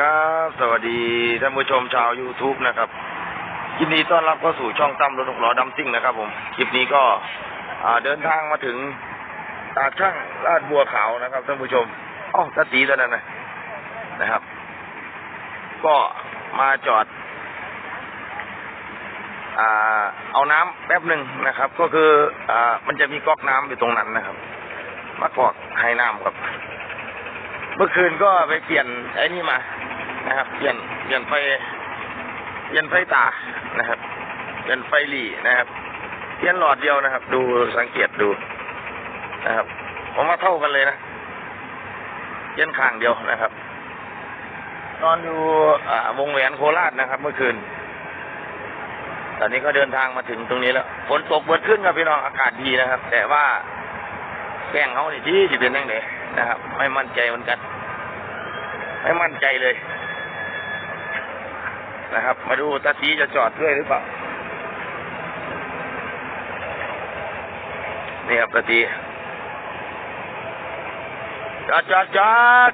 ครับ สวัสดีท่านผู้ชมชาว YouTube นะครับยินดีต้อนรับเข้าสู่ช่องตั้มรถหกล้อดัมซิ่งนะครับผมคลิปนี้ก็เดินทางมาถึงตาช่างลาดบัวขาวนะครับท่านผู้ชมอ๋อตาตีแล้วนั่นนะนะครับ ก็มาจอดอ่าเอาน้ำแป๊บหนึ่งนะครับ ก็คืออ่ามันจะมีก๊อกน้ำอยู่ตรงนั้นนะครับมากอกให้น้ำครับ เมื่อคืนก็ไปเปลี่ยนไอ้นี่มานะครับ เปลี่ยนเปลี่ยนไฟเปลี่ยนไฟตานะครับ เปลี่ยนไฟหลีนะครับ เปลี่ยนหลอดเดียวนะครับ ดูสังเกตดูนะครับ ผมว่าเท่ากันเลยนะเปลี่ยนข้างเดียวนะครับ นอนดูอ่วงแหวนโคราชนะครับ เมื่อคืน ตอนนี้ก็เดินทางมาถึงตรงนี้แล้วฝนตกเบิดขึ้นครับพี่น้องอากาศดีนะครับ แต่ว่าแป้งเขานี่ดีที่เป็นยังไง นะครับ ไม่มั่นใจเหมือนกัน ไม่มั่นใจเลย นะครับ มาดูตาสีจะจอดด้วยหรือเปล่านี่ครับตาสีจอดจอดจอด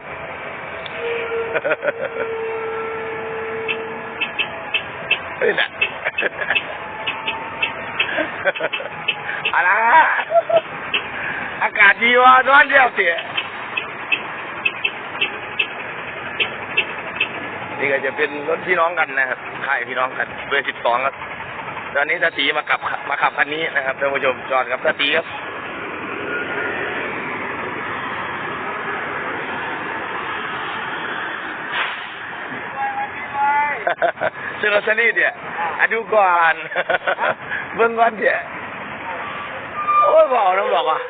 เฮ้ยน่ะอะไรอะอากาศดีวะนอนเดียวเสีย นี่ก็จะเป็นรถพี่น้องกันนะครับค่ายพี่น้องกันเบอร์สิบสองครับ ตอนนี้ตาตีมาขับมาขับคันนี้นะครับท่านผู้ชมจอดกับตาตีครับเชื่อสนิทเนี่ยอะดูก่อนเบิ่งก่อนเดี๋ยวโอ้ยบอกน้ำหรอกอะ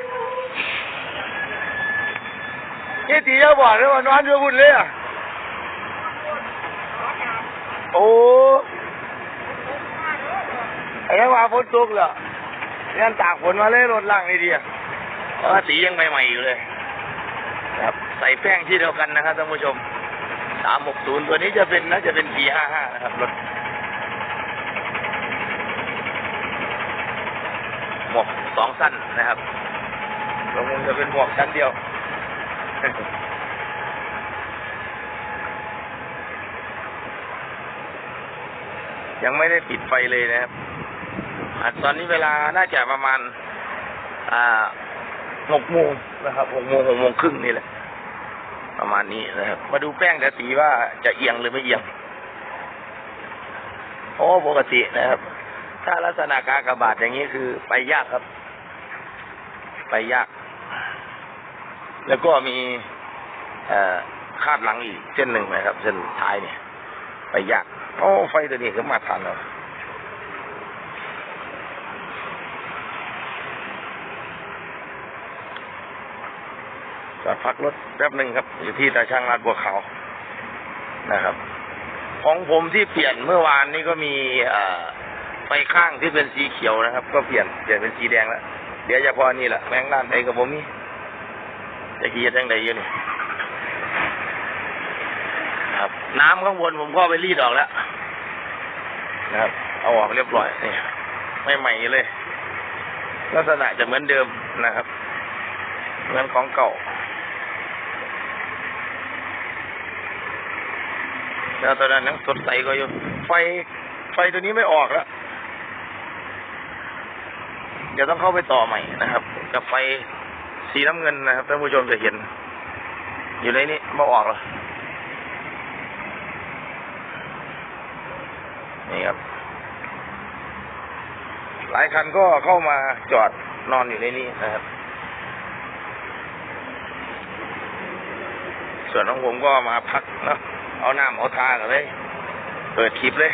ยี่ตีจะบอกเลยว่านอนอยู่บุญเลยอะ โอ้ไอ้ยังว่าฝนตกเหรอยันตากฝนมาเลยรถล่างนี่ดีอะเพราะว่าสียังใหม่ๆอยู่เลย ครับ ใส่แป้งที่เดียวกันนะครับท่านผู้ชมสามหกศูนย์ตัวนี้จะเป็นน่าจะเป็นปีห้าห้านะครับรถหมวกสองสั้นนะครับตรงนู้นจะเป็นหมวกชั้นเดียว ยังไม่ได้ปิดไฟเลยนะครับอตอนนี้เวลาน่าจะประมาณ อ่าหกโมงนะครับหกโมงหกโมงครึ่งนี่แหละ ประมาณนี้นะครับ มาดูแป้งแต่สีว่าจะเอียงหรือไม่เอียง โอ้ปกตินะครับ ถ้าลักษณะกากบาทอย่างนี้คือไปยากครับ ไปยาก แล้วก็มีอคาดหลังอีกเส้นหนึ่งนะครับ เส้นท้ายเนี่ย ไปยาก โอ้ไฟตัวนี้ก็มาทันแล้วจอดพักรถแป๊บหนึ่งครับ อยู่ที่ตาช่างลาดบัวขาวนะครับ ของผมที่เปลี่ยนเมื่อวานนี้ก็มีอไฟข้างที่เป็นสีเขียวนะครับ ก็เปลี่ยนเปลี่ยนเป็นสีแดงแล้วเดี๋ยวจะพอนี่แหละแมงด้านไอ้กับผมนี่จะขี่ยังไงอยู่นี่ครับ น้ำข้างบนผมก็ไปรีดออกแล้วนะครับ เอาออกเรียบร้อยนี่ไม่ใหม่เลย ลักษณะจะเหมือนเดิมนะครับ เหมือนของเก่าแล้วตอนนั้นยังสดใสก็อยู่ ไฟไฟตัวนี้ไม่ออกแล้วเดี๋ยวต้องเข้าไปต่อใหม่นะครับ กับไฟสีน้ำเงินนะครับท่านผู้ชมจะเห็น อยู่ในนี้ไม่ออกหรอ นี่ครับ หลายคันก็เข้ามาจอดนอนอยู่ในนี้นะครับ ส่วนของผมก็มาพักเนาะเอาน้ำเอาทากันเลย เปิดคลิปเลย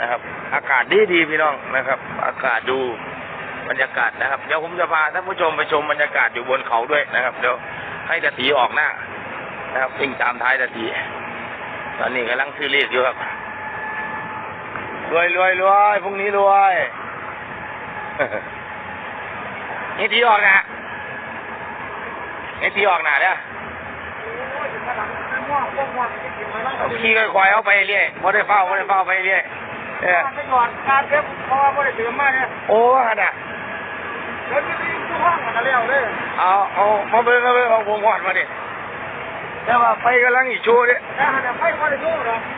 นะครับ อากาศดีดีพี่น้องนะครับ อากาศดูบรรยากาศนะครับ เดี๋ยวผมจะพาท่านผู้ชมไปชมบรรยากาศอยู่บนเขาด้วยนะครับ เดี๋ยวให้ตะตีออกหน้านะครับวิ่งตามท้ายตะตีตอนนี้กำลังซื้อเลขอยู่ครับ รวยรวยรวยพรุ่งนี้รวยนี่ตีออกนะนี่ตีออกหนาเนี่ยเอาขี้ค่อยๆเอาไปเรื่อยพอได้เฝ้าพอได้เฝ้าไปเรื่อยเออไปก่อนการเก็บเพราะว่าไม่ได้เติมมากเนี่ยโอ้ขนาดแล้วนี่ที่ห้องมันก็เลี้ยวเลยเอาเอามาเบิ่งมาเบิ่งของผมก่อนมาดิแต่ว่าไฟกำลังอีกโชว์เนี่ยแต่หันไปพอได้สู้หรอกเ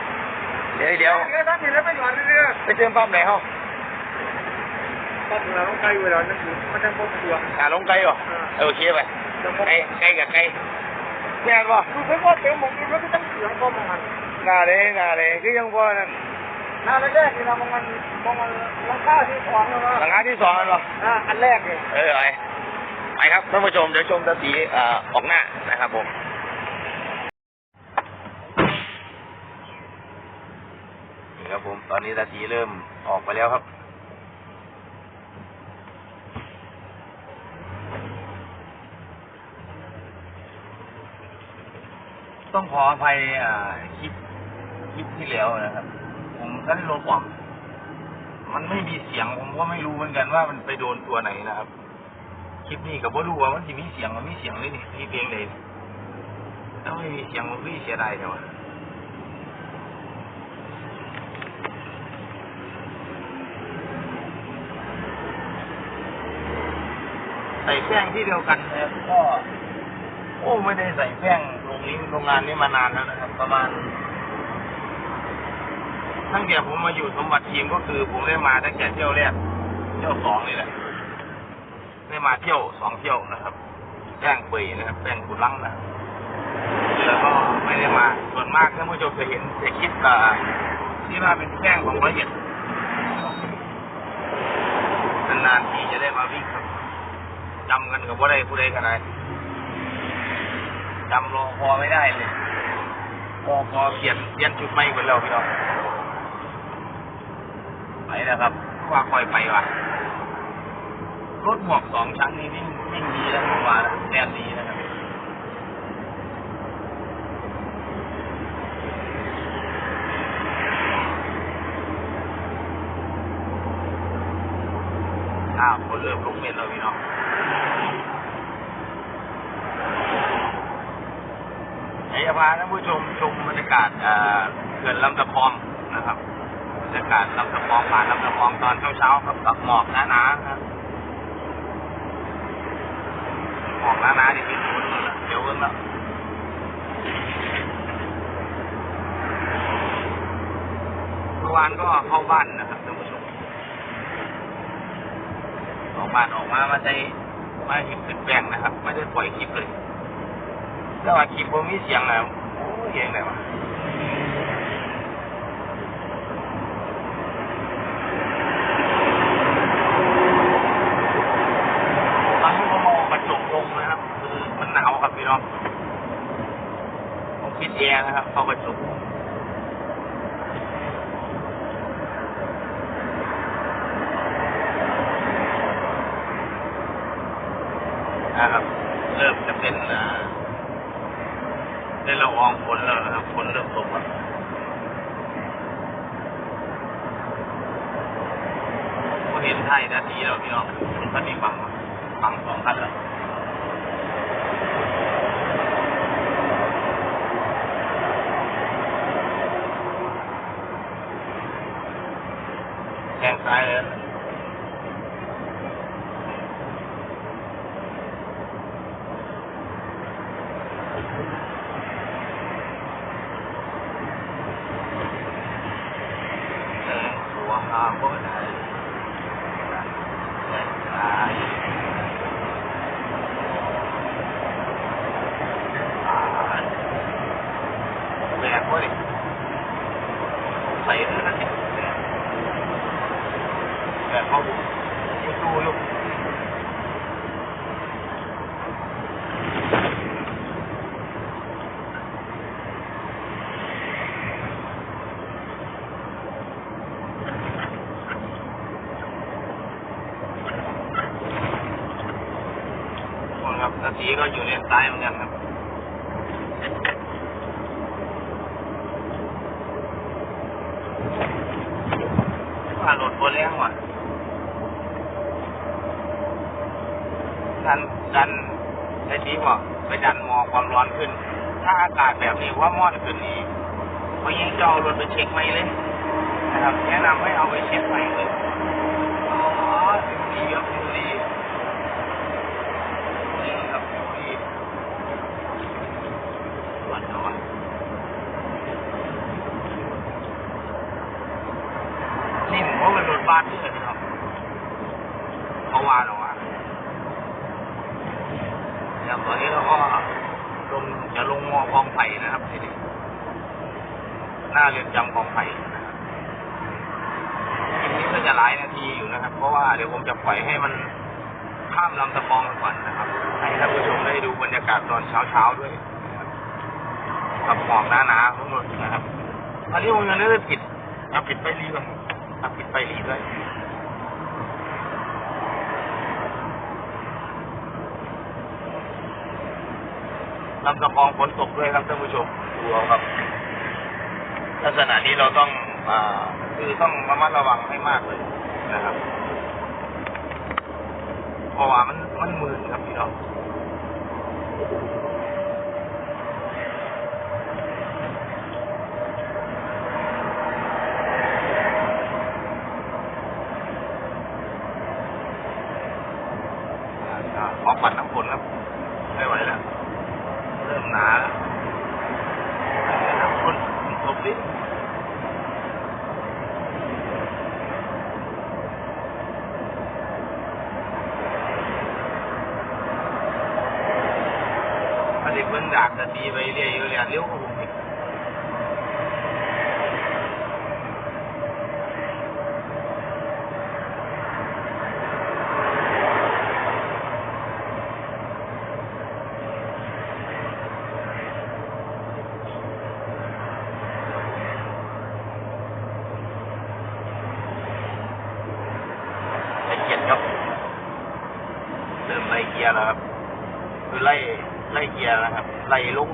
ดี๋ยวเดี๋ยวเดี๋ยวท่านเห็นแล้วไปหย่อนเรื่อยไปเติมปั๊มไหนเฮาๆปั๊บเราต้องไกลเวลานั่นคือมันยังพบตัวหาลงไกลเหรอเออโอเคไปยังพบไกลไกลกับไกลแม่นบ่ดูเพิ่งว่าเต็มหมดมันก็ต้องเสียงพอมองมันน้าเลยน้าเลยคือยังบ่นั่นน้าแรกๆนี่เรามองมันมองมันราคาที่สองแล้วหลังงาที่สองนั่นบ่ะอ่าอันแรกเนี่ยเออไปไปครับท่านผู้ชมเดี๋ยวชมตาสีอ่อออกหน้านะครับผมนี่ครับ ผม ตอนนี้ตาสีเริ่มออกไปแล้วครับ ต้องขออภัยอ่าคลิปคลิปที่แล้วนะครับ ผมก็ได้ลดความันไม่มีเสียงผมก็ไม่รู้เหมือนกันว่ามันไปโดนตัวไหนนะครับ คลิปนี้ก็บ่รู้ว่ามันจะมีเสียงมันมีเสียงเลยนี่มีเพลงเลยถ้าไม่มีเสียงมันพี่เสียดายแต่ว่า ส่แป้งที่เดียวกันนะครับก็โอ้ไม่ได้ใส่แป้งโรงนี้โรงงานนี้มานานแล้วนะครับ ประมาณตั้งแต่ผมมาอยู่สมบัติทีมก็คือผมได้มาตั้งแต่เที่ยวแรกเที่ยวสองนี่แหละได้มาเที่ยวสองเที่ยวนะครับแป้งเปยนะครับแป้งกุลังนะแล้วก็ไม่ได้มาส่วนมากท่านผู้ชมจะเห็นจะคิดอ่าที่ว่าเป็นแป้งของละเอียดนานๆทีจะได้มาวิ่งครับ จำกันกับว่าใดผู้ใดกันไดจำรอพอไม่ได้เลยพอพอเปลี่ยนเปลี่ยนชุดใหม่ไปแล้วพี่น้องไปแล้วครับว่าคอยไปว่ะรถหมวกสองชั้นนี่วิ่งวิ่งดีแล้วผมว่าแดนดีนะครับอ้าวคนเริ่มลุกเมนแล้วพี่น้องเดี๋ยวจะพาท่าน ผู้ชมชมบรรยากาศเอ่อเขื่อนลำตะพองนะครับบรรยากาศลำตะพองผ่านลำตะพองตอนเช้าๆครับกับหมอกหนาๆครับหมอกหนาๆนี่คือคนนั่นแหละเดี๋ยวเบิ่งแล้วเมื่อวานก็เข้าบ้านนะครับท่านผู้ชมออกบ้านออกมามาใช้มาเห็นเป็นแปลงนะครับ ไม่ได้ปล่อยคลิปเลยแต่ว่าคลิปผมมีเสียงแล้ว เียเองไหนวะตอนนี้ผมมองกระจกลงนะครับ คือมันหนาวครับพี่น้องผมปิดแอร์นะครับ เข้ากระจกนะครับ เริ่มจะเป็นอ่าได้ละ องคนแล้วนะครับฝนเริ่ม one. ครับนาทีก็อยู่เลนซ้ายเหมือนกันครับว่ารถโบนแรงว่ะดันดันไอ้ที่บอกไปดันหมอความร้อนขึ้น ถ้าอากาศแบบนี้ว่ามอดขึ้นนี้พอยิ่งจะเอารถไปเช็คไหมเลยนะครับแนะนำให้เอาไปเช็คไหมเลยอ๋อดูดีครับดูดีนี่ครับดูดีสวัสดี เลยครับเพราะว่าเราว่าอย่างตอนนี้เราก็ลงจะลงมอกองไผ่นะครับทีนี้หน้าเรือนจำกองไผ่ทีนี้ก็จะหลายนาทีอยู่นะครับ เพราะว่าเดี๋ยวผมจะปล่อยให้มันข้ามลำตะปองก่อนนะครับ ให้ท่านผู้ชมได้ดูบรรยากาศตอนเช้าๆด้วยนะครับกับหมอกหนาๆทั้งหมดนะครับอันนี้ผมยังไม่ได้ปิดเอาปิดไปรีก่อนเอาปิดไปรีด้วย ลำตะคองฝนตกด้วยครับท่านผู้ชมดูเอาครับ ลักษณะนี้เราต้องอคือต้องระมัดระวังให้มากเลยนะครับเพราะว่ามันมันมืดครับพี่น้องอ่าขอปัดน้ำฝนครับ ไม่ไหวแล้ว เริ่มหนาแล้วน้ำฝนตกดิถ้าเด็กเพิ่งดากจะตีไปเรื่อยๆเรื่อยๆเลี้ยวกว่าผมอีกละเอียดครับ เริ่มไล่เกียร์แล้วครับ คือไล่ไล่เกียร์นะครับ ไล่ลง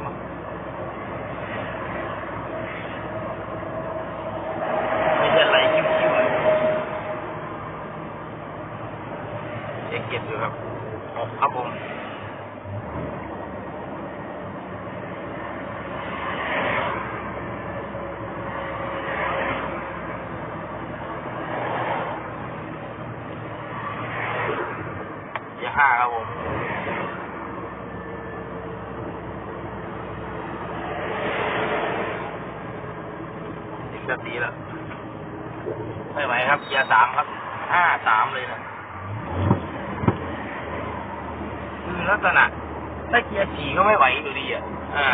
ไม่ใช่ไล่คิ้วๆเลยเช็คเกียร์อยู่ครับ ครับผม เกียร์ห้าครับผม สิบนาทีแล้ว ไม่ไหวครับ เกียร์สามครับ ห้าสามเลยนะคือลักษณะถ้าเกียร์สี่ก็ไม่ไหวอยู่ดีอะ อ่า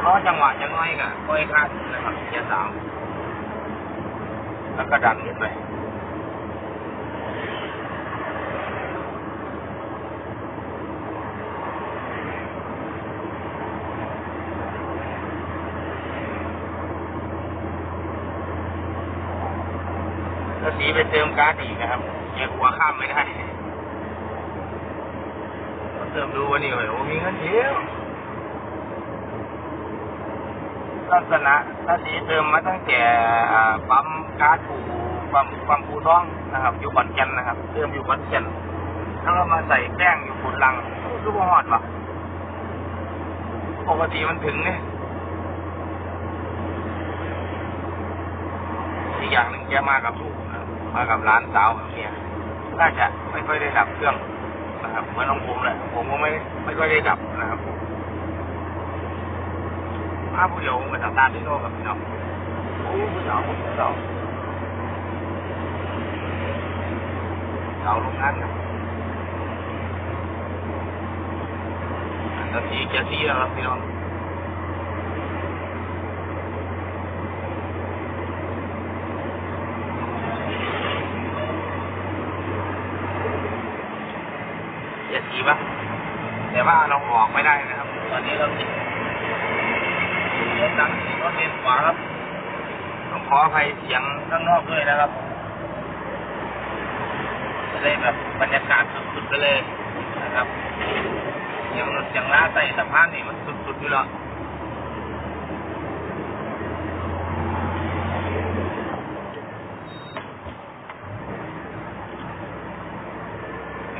เพราะจังหวะจะน้อยกับก็ไอ้คาดนะครับ เกียร์สาม แล้วก็ดันขึ้นไปถ้าสีไปเติมก๊าซอีกนะครับแกหัวข้ามไม่ได้เติมดูวันนี้โอ้มีเงินเที่ยว ลักษณะถ้าสีเติมมาตั้งแต่ปั๊มก๊าซปูปั๊มปั๊มปูท้องนะครับ อยู่ขอนแก่นนะครับเติมอยู่ขอนแก่นแล้วก็มาใส่แป้งอยู่ขุนลังรูปหอดปะปกติมันถึงเนี่ยอีกอย่างหนึ่งแกมากับลูกมากับร้านสาวกับเมียน่าจะไม่ค่อยได้ดับเครื่องนะครับเหมือนของผมแหละผมก็ไม่ไม่ค่อยได้ดับนะครับ มาผู้เดียวผมไปทำตามที่โน่กับพี่น้องโอ้ผู้สาวผู้สาวสาวโรงงานครับอันนี้จะซีแล้วครับพี่น้องเจ็ดทีปะแต่ว่าเราออกไม่ได้นะครับ ตอนนี้เราติด เสียงดังรถเลนขวาครับ ต้องขออภัยเสียงข้างนอกด้วยนะครับจะได้แบบบรรยากาศสุดๆไปเลยนะครับเสียงรถเสียงล้าใส่สะพานนี่มันสุดๆอยู่แล้ว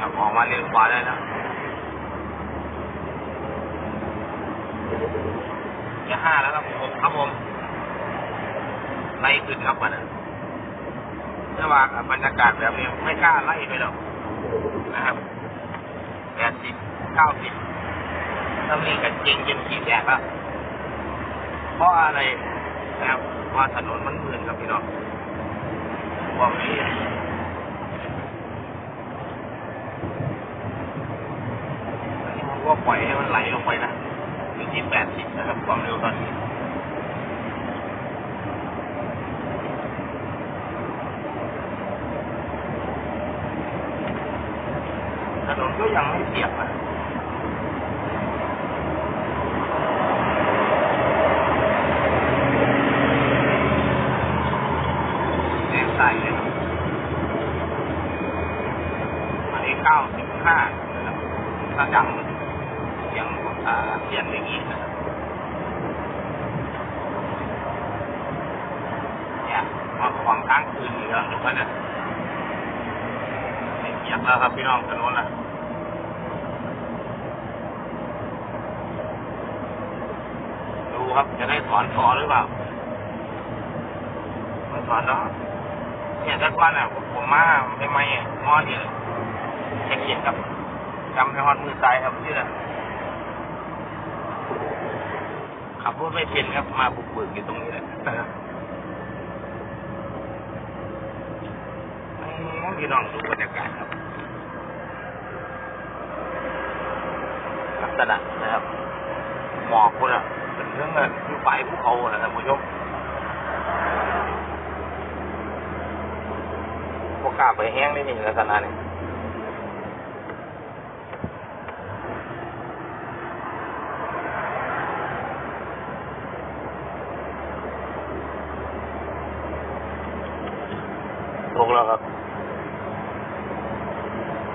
ครับออกมาเลนขวาได้แล้ว จะห้าแล้วครับผมครับผมไล่ขึ้นครับมันถ้าว่าบรรยากาศแบบนี้ไม่กล้าไล่ไปหรอกนะครับแปดสิบเก้าสิบต้องมีกันเก่งจนขีดแตกแล้วเพราะอะไรนะครับเพราะว่าถนนมันมืดครับพี่น้องความละเอียก็ปล่อยให้มันไหลลงไปนะ ที่แปดสิบนะครับ ความเร็วตอนนี้ถนนก็ยังไม่เสียบนะเส้นใสเลยอันนี้เก้าสิบห้านะครับถ้าจำเสียง อ่าเสียงอย่างนี้นะครับเนี่ยมาขวางทางคืนอยู่แล้วทุกคนเนี่ยไม่เกียบแล้วครับพี่น้องถนนละดูครับจะได้ถอนคอนหรือเปล่าไม่ถอนแล้วเนี่ยแต่ก่อนอะผมมาไม่ไม่งอนี่จะเขียนกับจำในฮอนมือซ้ายครับที่น่ะ ขับรถไม่เป็นครับ มาบุกเบิกอยู่ตรงนี้แหละพี่น้องดูบรรยากาศครับ ลักษณะนะครับ หมอกคนอะเป็นเรื่องเงินคือฝ่ายภูเขาน่ะท่านผู้ชมพวกกล้าไปแห้งได้นี่ลักษณะนี้ตกแล้วครับ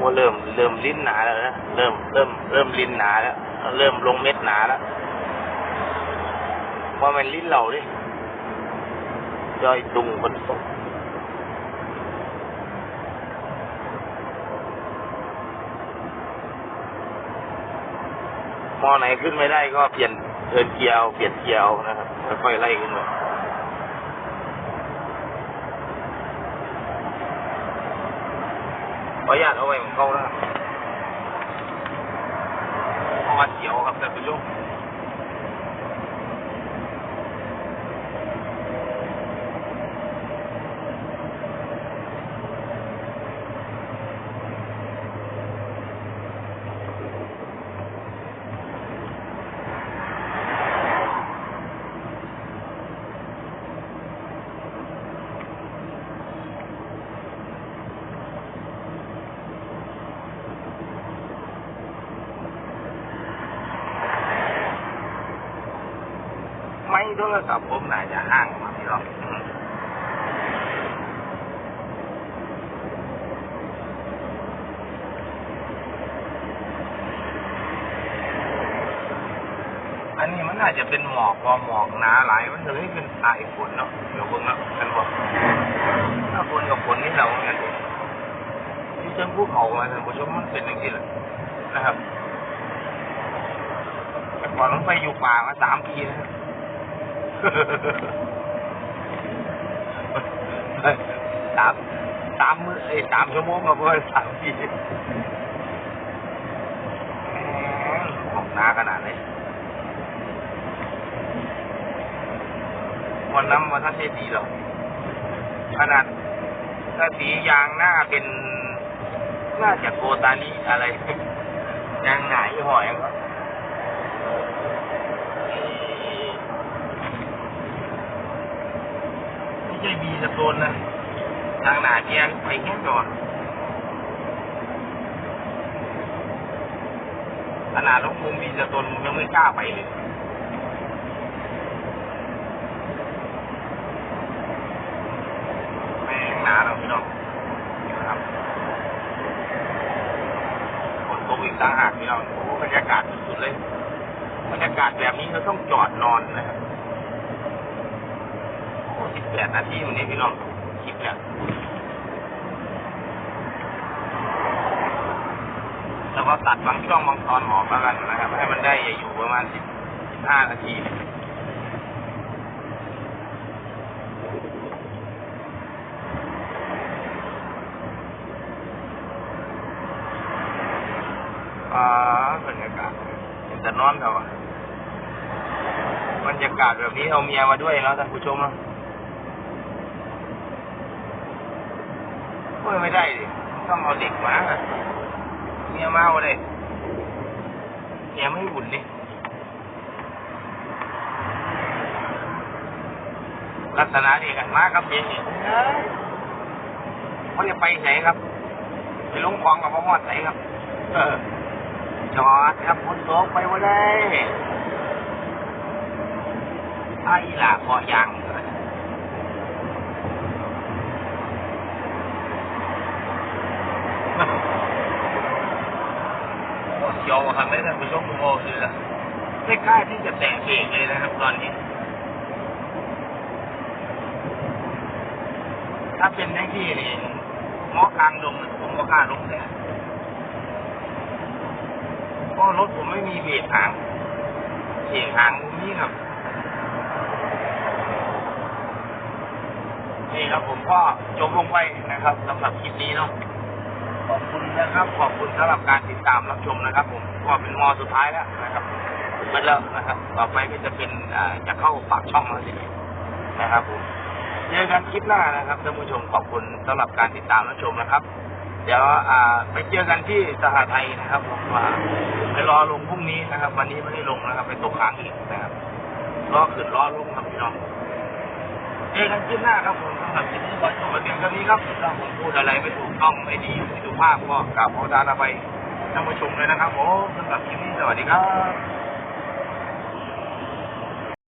ว่าเริ่มเริ่ม ลิ้นหนาแล้วนะเริ่มเริ่มเริ่มลิ้นหนาแล้วเริ่มลงเม็ดหนาแล้วว่ามันลิ้นเราดิย่อยตุงคนตกมอไหนขึ้นไม่ได้ก็เปลี่ยนเทิร์นเกียร์เปลี่ยนเกียร์เอานะครับค่อยๆไล่ขึ้นมาขออนุญาตเอาไว้ของเขาแล้ว ครับเพ ราะว่าเขียวครับผมไม่โทรศัพท์ผมน่าจะห่างมาพี่หรอกอันนี้มันน่าจะเป็นหมอกพอหมอกหนาหลาย มันเลยเป็นสายฝนเนาะเดี๋ยวเบิ่งเนาะกันบอกถ้าฝนกับฝนนี่เราเนี่ยที่เชิงภูเขามาท่านผู้ชมมันเป็นอย่างนี้แหละนะครับแต่ก่อนต้องไปอยู่ป่ามาสามปีนะครับ สามสามมือเอ้ยสามชั่วโมงกับเพื่อนสามปีหมออกหนาขนาดนี้วันน้ำวันท่านเทดีหรอกขนาดถ้าสียางหน้าเป็นน่าจะโกตานี้อะไรยางหนายี่ห้อยก็ ไม่ใช่บีสโตนนะทางหนาเกียร์ไปแค่ก่อนขนาดลูกมุมบีสโตนยังไม่กล้าไปเลย แม่งหนาเราพี่น้องนี่นะครับฝนตกอีกต่างหากพี่น้องโอ้โหบรรยากาศสุดๆเลย บรรยากาศแบบนี้เราต้องจอดนอนนะครับ สิบแปดนา ทีวันนี้พี่น้องคลิปเนี่ยแล้วก็ตัดบางช่วงบางตอนออกแล้วกันนะครับ ให้มันได้อยู่ประมาณสิบห้านาทีอ่าบรรยากาศเป็นแต่นอนเถอะบรรยากาศแบบนี้เอาเมียมาด้วยเนาะท่านผู้ชมเนาะ โอ้ยไม่ได้ดิต้องเอาเด็กมาเมียมาเอาเลยเมียไม่ให้บุญนี่ลักษณะนี้กันมากับเมียนี่เขาจะไปไหนครับไปลุงคลองกับพ่อมอดไหนครับ เออจอดครับคนโตไปว่าได้ไอ้ล่ะเกาะยางเขียว ครับไม่ท่านผู้ชมโมคือไม่กล้าที่จะแตะเบรกเลยนะครับตอนนี้ ถ้าเป็นแท็กซี่นี่หมอกลางลงผมก็กล้าลงแต่เพราะรถผมไม่มีเบรกหางเบรกหางตรงนี้ครับนี่ครับผมก็จบลงไปนะครับสำหรับคลิปนี้เนาะ ขอบคุณนะครับ ขอบคุณสำหรับการติดตามรับชมนะครับ ผมก็เป็นมอสุดท้ายแล้วนะครับมันแล้วนะครับ ต่อไปก็จะเป็นจะเข้าปากช่องแล้วสินะครับผมเจอกันคลิปหน้านะครับท่านผู้ชมขอบคุณสำหรับการติดตามรับชมนะครับ เดี๋ยวไปเจอกันที่สหไทยนะครับผมว่าไปรอลงพรุ่งนี้นะครับ วันนี้ไม่ได้ลงนะครับ ไปตกค้างอีกนะครับรอขึ้นรอลงครับพี่น้อง เจอกันคลิปหน้าครับผมสำหรับคลิปนี้ขอจบไว้เพียงเท่านี้ครับถ้าผมพูดอะไรไม่ถูกต้องไม่ดีไม่สุภาพก็กราบขอทานอภัยท่านผู้ชมเลยนะครับผมสำหรับคลิปนี้สวัสดีครับ